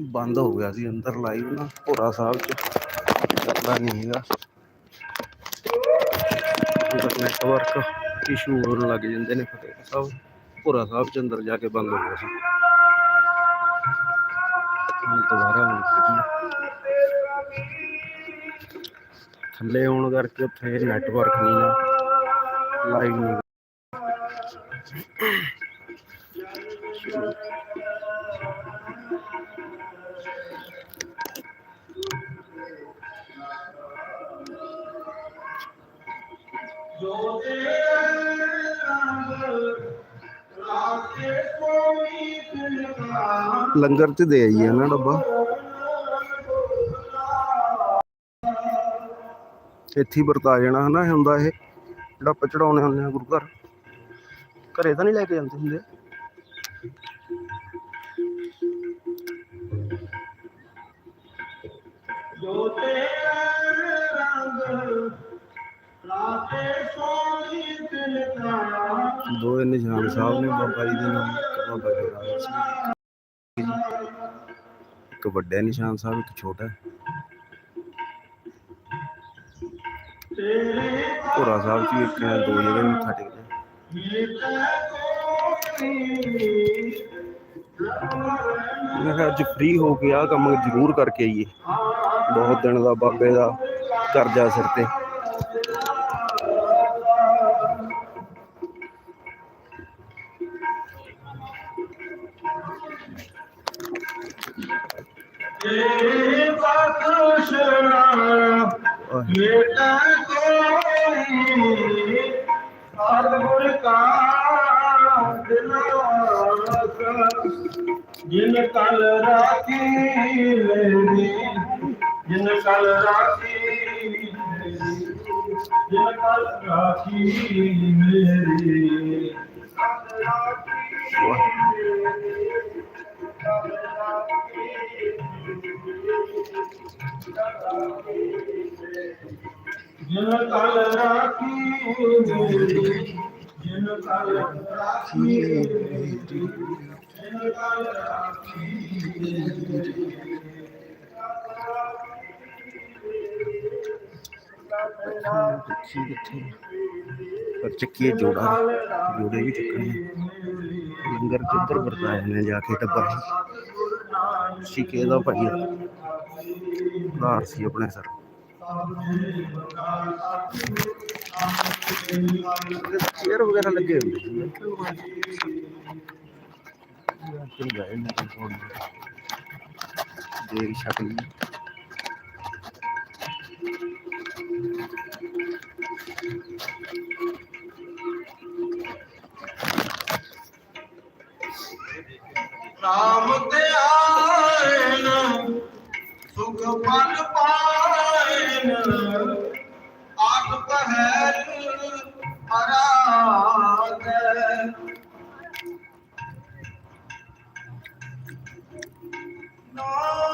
ਬੰਦ ਹੋ ਗਿਆ ਸੀ ਅੰਦਰ ਲਾਈਵ ਨਾ, ਭੋਰਾ ਸਾਹਿਬ ਚ। ਚੱਲਦਾ ਨਹੀਂ ਹੈਗਾ। ਅੰਦਰ ਨੈਟਵਰਕ ਇਸ਼ੂ ਹੋਣ ਲੱਗ ਜਾਂਦੇ ਨੇ ਫਤਿਹ ਸਾਹਿਬ। ਭੋਰਾ ਸਾਹਿਬ ਚ ਅੰਦਰ ਜਾ ਕੇ ਬੰਦ ਹੋ ਗਿਆ ਸੀ। ਹੁਣ ਦੁਬਾਰਾ ਹੁਣ ਥੱਲੇ ਆਉਣ ਕਰਕੇ ਉੱਥੇ ਨੈਟਵਰਕ ਨਹੀਂ ਨਾ। ਲਾਈਵ ਨਹੀਂ। ਲੰਗਰ ਚ ਦੇ ਆਈਏ ਨਾ ਡੱਬਾ। ਇੱਥੇ ਹੀ ਵਰਤਾ ਜਾਣਾ ਹਨਾ ਹੁੰਦਾ ਇਹ। ਜਿਹੜਾ ਆਪਾਂ ਚੜਾਉਣੇ ਹੁੰਦੇ ਆ ਗੁਰੂ ਘਰ। ਘਰੇ ਤਾਂ ਨਹੀਂ ਲੈ ਕੇ ਜਾਂਦੇ ਹੁੰਦੇ। ਦਾ ਦੋ ਨਿਸ਼ਾਨ ਸਾਹਿਬ ਨੇ ਬਾਬਾ ਜੀ ਦੇ ਨਾਮ ਇੱਕ ਬਾਬਾ ਜੋਰਾਵਰ ਸਿੰਘ ਇੱਕ ਵੱਡਾ ਨਿਸ਼ਾਨ ਸਾਹਿਬ, ਇੱਕ ਛੋਟਾ। ਭੋਰਾ ਸਾਹਿਬ ਜੀ ਇੱਕ ਦੋ ਜਗ੍ਹਾ ਮੱਥਾ ਟੇਕਦੇ ਮੈਂ ਕਿਹਾ ਅੱਜ ਫ੍ਰੀ ਹੋ ਕੇ ਆ ਕੰਮ ਜ਼ਰੂਰ ਕਰਕੇ ਆਈਏ। ਬਹੁਤ ਦਿਨ ਦਾ ਬਾਬੇ ਦਾ ਕਰਜ਼ਾ ਸਿਰ ਤੇ। ਤੇਰੇ ਬਖਸ਼ਣਾ ਆਹ, ਬੇਟਾ ਕੋਈ ਸਤਿਗੁਰ ਕਾ ਦਿਨਾਸ ਜਿਨ ਕਲ ਰਾਖੀ ਮੇਰੀ ਜਿਨ ਕਲ ਰਾਖੀ ਮੇਰੀ, ਜਿਨ ਕਲ ਰਾਖੀ ਮੇਰੀ ਕਲ ਰਾਖੀ ਮੇਰੀ, ਕਲ ਜਿਨ ਕਲ ਰਾਖੀ ਮੇਰੀ ਜਿਨ ਕਲ ਰਾਖੀ ਮੇਰੀ ਜਿਨ ਕਲ ਰਾਖੀ ਮੇਰੀ ਦੇਖੀ ਕਿੱਥੇ ਪਰ ਚੱਕੀਏ ਜੋੜਾ ਜੋੜੇ ਵੀ ਚੱਕਣੇ ਆ। ਲੰਗਰ ਸਿੱਕੇ ਦਾ ਭਾਈ ਉਧਾਰ ਸੀ ਆਪਣੇ ਸਰ। ਚੇਅਰ ਵਗੈਰਾ ਲੱਗੇ ਹੁੰਦੇ ਸੀ। ਮੈਂ ਕਿਹਾ ਚਲ ਗਏ ਨਾ ਥੋੜੀ ਦੇਖ ਸ਼ਕਲ ਨਾਮ ਤੇ ਆਇਨ ਸੁਖ ਫਲ ਪਾਇਨ ਆਠ ਪਹਿਰ ਅਰਾਧ ਨਾਮ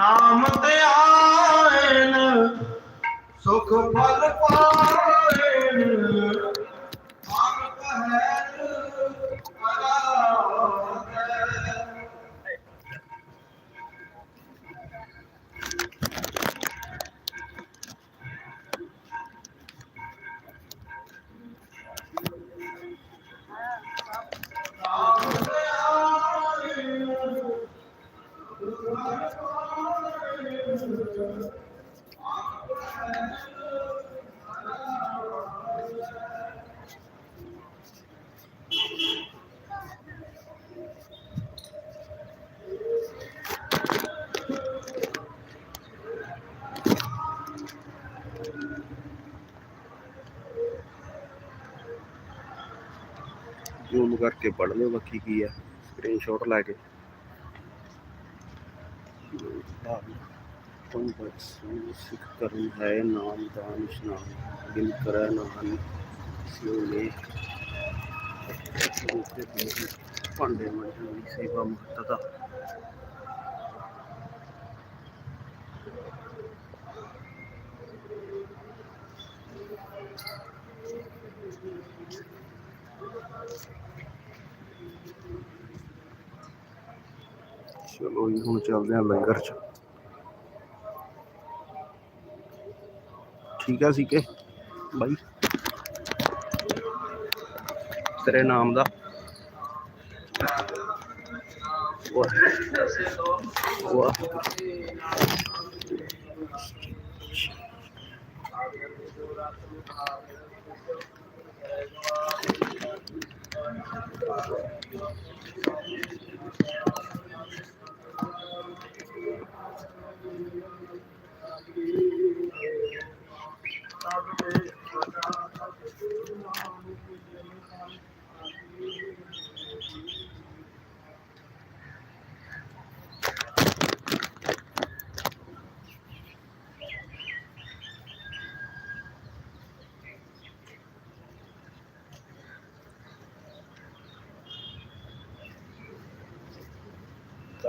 ਨਾਮ ਤੇ ਆਇਨ ਸੁਖ ਫਲ ਪਾਇਨ। ਕਰਕੇ ਪੜ੍ਹ ਲਿਓ ਬਾਕੀ ਕੀ ਆ ਸਕਰੀਨਸ਼ਾਟ ਲੈ ਕੇ ਤੁਮ ਬਸ ਸਿੱਖ ਕਰਨ ਹੈ ਨਾਮ ਦਾ ਨਿਸ਼ਾਨ ਦਿਲ ਕਰੈ ਨਾਮ ਸਿਉ ਨੇ ਭਾਂਡੇ ਮੰਜਣ ਦੀ ਸੇਵਾ ਮਹੱਤਤਾ ਚਲੋ ਜੀ ਹੁਣ ਚੱਲਦੇ ਹਾਂ ਲੰਗਰ ਚ ਠੀਕ ਆ ਸੀ ਕੇ ਬਾਈ ਤੇਰੇ ਨਾਮ ਦਾ ਵਾਹ ਵਾਹ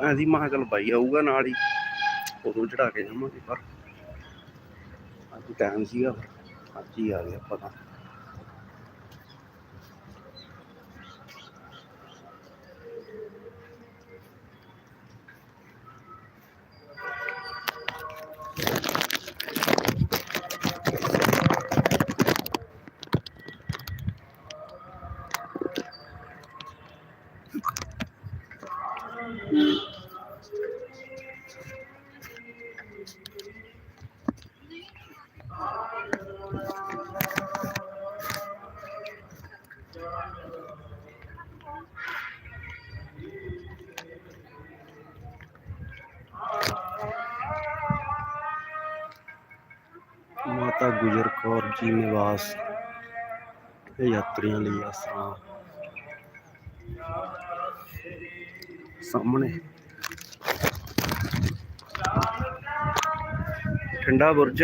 ਅਸੀਂ ਮਹਾ ਚੱਲ ਬਾਈ ਆਊਗਾ ਨਾਲ ਹੀ। ਉਦੋਂ ਚੜਾ ਕੇ ਜਾਵਾਂਗੇ ਪਰ ਅੱਜ ਟਾਈਮ ਸੀਗਾ ਅੱਜ ਹੀ ਆ ਗਿਆ ਪਤਾ ਜੀ ਨਿਵਾਸ ਯਾਤਰੀਆਂ ਲਈ ਆਸਰਾ। ਸਾਹਮਣੇ। ਠੰਡਾ ਬੁਰਜ।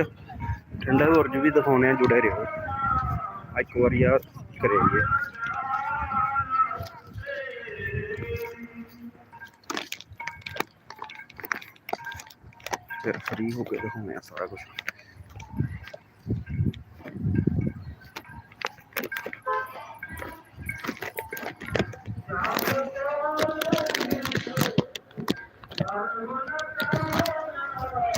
ਠੰਡਾ ਬੁਰਜ ਵੀ ਦਿਖਾਉਣੇ ਆ ਜੁੜੇ ਰਹੋ। ਆਹ ਇੱਕ ਵਾਰੀ ਆ ਕਰਾਂਗੇ। ਫਿਰ ਫਰੀ ਹੋ ਕੇ ਦਿਖਾਉਣੇ ਆ ਸਾਰਾ ਕੁਝ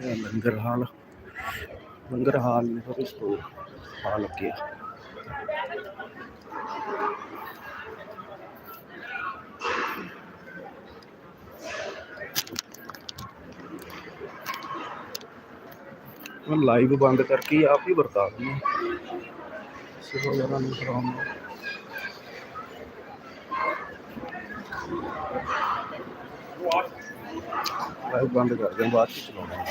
ਇਹ ਲੰਗਰ ਹਾਲ। ਲੰਗਰ ਹਾਲ ਨੇ ਫਿਰ ਤੋਂ ਹਾਲ ਲੱਗਿਆ ਮੈਂ ਲਾਈਵ ਬੰਦ ਕਰਕੇ ਆਪ ਹੀ ਵਰਤਾ ਦਿੰਦਾ ਸਿਰੋਂ ਜਰਾ ਨੂੰ ਕਰਾਉਣਾ ਲਾਈਵ ਬੰਦ ਕਰ ਦਿਆਂ ਬਾਅਦ ਚ ਚਲਾਉਣਾ